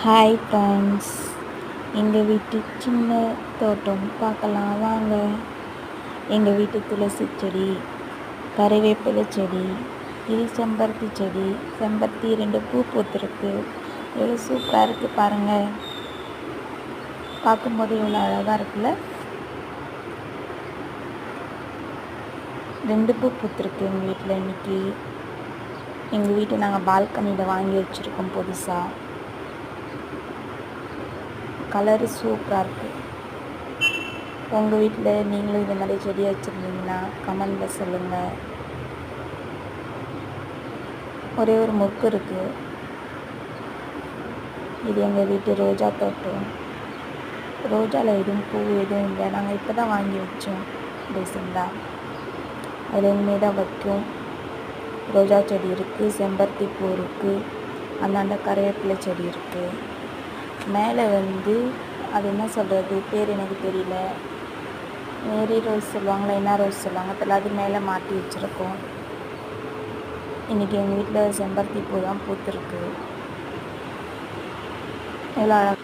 Hi friends எங்கள் வீட்டு சின்ன தோட்டம் பார்க்கலாம். வாங்க. எங்கள் வீட்டு துளசி செடி கருவேப்பிலை செடி இது செம்பருத்தி செடி செம்பருத்தி ரெண்டு பூ பூத்துருக்கு. எவ்வளோ சூப்பராக இருக்குது பாருங்கள் பார்க்கும்போது எவ்வளோ அழகாக இருக்குல்ல? ரெண்டு பூ பூத்துருக்கு எங்கள் வீட்டில் இன்றைக்கி எங்கள் வீட்டை நாங்கள் பால்கனியில் வாங்கி வச்சுருக்கோம் புதுசாக கலரு சூப்பராக இருக்குது உங்கள் வீட்டில் நீங்களும் இந்த மாதிரி செடி வச்சுருந்தீங்கன்னா கமெண்டில் சொல்லுங்கள் ஒரே ஒரு மொக்கு இருக்குது இது எங்கள் வீட்டு ரோஜா தோட்டம். ரோஜாவில் எதுவும் பூ எதுவும் இல்லை. நாங்கள் இப்போ தான் வாங்கி வச்சோம். ரீசெண்டாக அதில் இனிமேல் தான் வைக்கும். ரோஜா செடி இருக்குது செம்பருத்தி பூ இருக்குது அந்தாண்ட கருவேப்பிலை செடி இருக்குது மேலே வந்து அது என்ன சொல்கிறது பேர் எனக்கு தெரியல. மேரி ரோஸ் சொல்லுவாங்களா என்ன ரோஸ் சொல்லுவாங்க அதில் அது மேலே மாட்டி வச்சுருக்கோம். இன்றைக்கி எங்கள் வீட்டில் செம்பருத்தி பூ தான் பூத்துருக்கு. எவ்வளோ அழகாக